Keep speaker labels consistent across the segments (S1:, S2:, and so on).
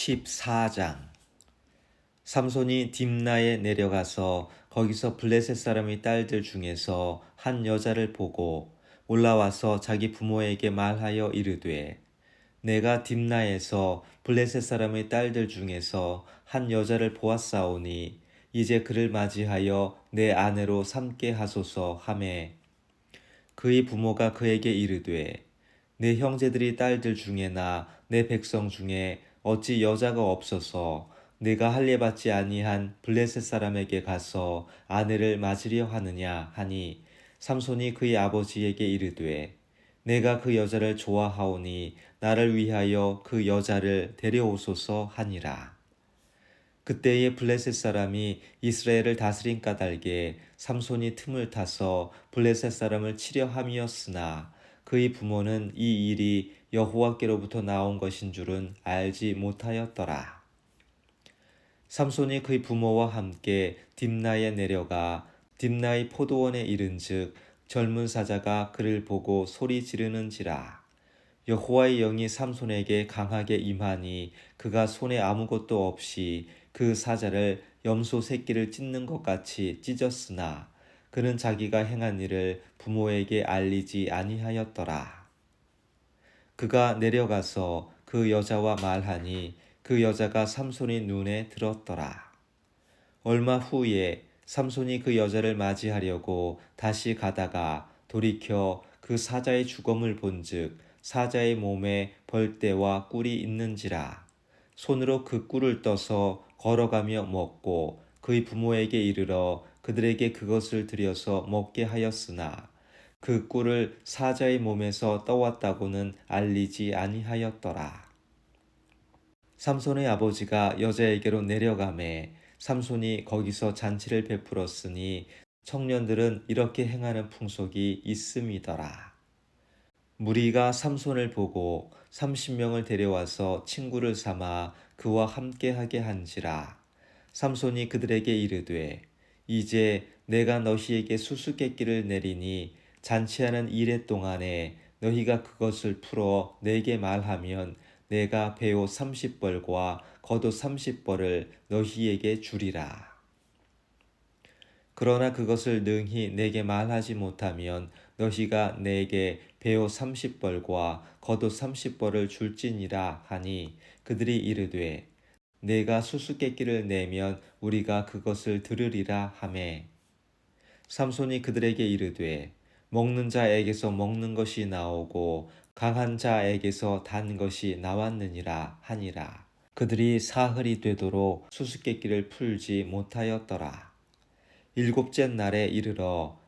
S1: 14장. 삼손이 딥나에 내려가서 거기서 블레셋 사람의 딸들 중에서 한 여자를 보고 올라와서 자기 부모에게 말하여 이르되 내가 딥나에서 블레셋 사람의 딸들 중에서 한 여자를 보았사오니 이제 그를 맞이하여 내 아내로 삼게 하소서 하매. 그의 부모가 그에게 이르되 내 형제들이 딸들 중에나 내 백성 중에 어찌 여자가 없어서 내가 할례 받지 아니한 블레셋 사람에게 가서 아내를 맞으려 하느냐 하니 삼손이 그의 아버지에게 이르되 내가 그 여자를 좋아하오니 나를 위하여 그 여자를 데려오소서 하니라. 그때에 블레셋 사람이 이스라엘을 다스린 까닭에 삼손이 틈을 타서 블레셋 사람을 치려 함이었으나 그의 부모는 이 일이 여호와께로부터 나온 것인 줄은 알지 못하였더라. 삼손이 그의 부모와 함께 딥나에 내려가 딥나의 포도원에 이른즉 젊은 사자가 그를 보고 소리 지르는지라 여호와의 영이 삼손에게 강하게 임하니 그가 손에 아무것도 없이 그 사자를 염소 새끼를 찢는 것 같이 찢었으나 그는 자기가 행한 일을 부모에게 알리지 아니하였더라. 그가 내려가서 그 여자와 말하니 그 여자가 삼손의 눈에 들었더라. 얼마 후에 삼손이 그 여자를 맞이하려고 다시 가다가 돌이켜 그 사자의 죽음을 본즉 사자의 몸에 벌떼와 꿀이 있는지라 손으로 그 꿀을 떠서 걸어가며 먹고 그의 부모에게 이르러 그들에게 그것을 들여서 먹게 하였으나 그 꿀을 사자의 몸에서 떠왔다고는 알리지 아니하였더라. 삼손의 아버지가 여자에게로 내려가매 삼손이 거기서 잔치를 베풀었으니 청년들은 이렇게 행하는 풍속이 있음이더라. 무리가 삼손을 보고 삼십 명을 데려와서 친구를 삼아 그와 함께하게 한지라. 삼손이 그들에게 이르되 이제 내가 너희에게 수수께끼를 내리니 잔치하는 이래 동안에 너희가 그것을 풀어 내게 말하면 내가 배옷 삼십 벌과 겉옷 삼십 벌을 너희에게 주리라. 그러나 그것을 능히 내게 말하지 못하면 너희가 내게 배옷 삼십 벌과 겉옷 삼십 벌을 줄지니라 하니 그들이 이르되 내가 수수께끼를 내면 우리가 그것을 들으리라 하매. 삼손이 그들에게 이르되 먹는 자에게서 먹는 것이 나오고 강한 자에게서 단 것이 나왔느니라 하니라. 그들이 사흘이 되도록 수수께끼를 풀지 못하였더라. 일곱째 날에 이르러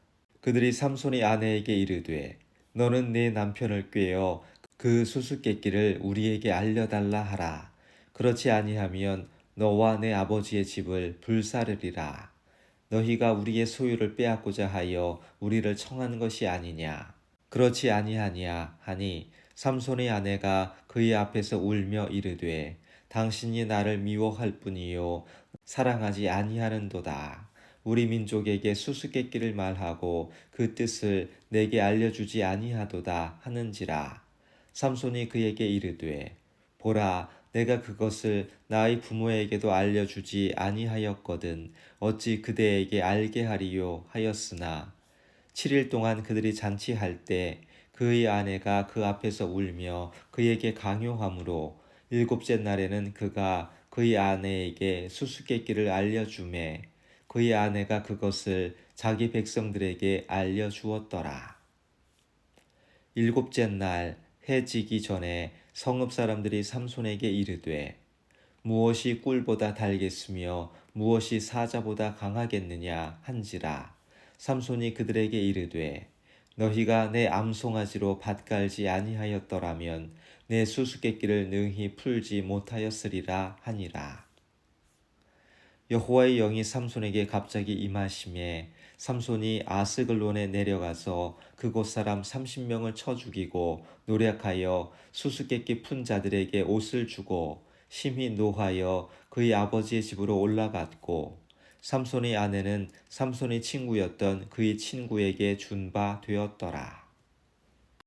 S1: 그들이 삼손의 아내에게 이르되 너는 내 남편을 꾀어 그 수수께끼를 우리에게 알려달라 하라 그렇지 아니하면 너와 내 아버지의 집을 불사르리라. 너희가 우리의 소유를 빼앗고자 하여 우리를 청한 것이 아니냐. 그렇지 아니하냐 하니 삼손의 아내가 그의 앞에서 울며 이르되 당신이 나를 미워할 뿐이요 사랑하지 아니하는도다. 우리 민족에게 수수께끼를 말하고 그 뜻을 내게 알려주지 아니하도다 하는지라. 삼손이 그에게 이르되 보라 내가 그것을 나의 부모에게도 알려주지 아니하였거든 어찌 그대에게 알게 하리요 하였으나 7일 동안 그들이 잔치할 때 그의 아내가 그 앞에서 울며 그에게 강요하므로 일곱째 날에는 그가 그의 아내에게 수수께끼를 알려주매 그의 아내가 그것을 자기 백성들에게 알려주었더라. 일곱째 날 해지기 전에 성읍 사람들이 삼손에게 이르되 무엇이 꿀보다 달겠으며 무엇이 사자보다 강하겠느냐 한지라. 삼손이 그들에게 이르되 너희가 내 암송아지로 밭갈지 아니하였더라면 내 수수께끼를 능히 풀지 못하였으리라 하니라 여호와의 영이 삼손에게 갑자기 임하심에 삼손이 아스글론에 내려가서 그곳 사람 30명을 쳐 죽이고 노력하여 수수께끼 푼 자들에게 옷을 주고 심히 노하여 그의 아버지의 집으로 올라갔고 삼손의 아내는 삼손의 친구였던 그의 친구에게 준 바 되었더라.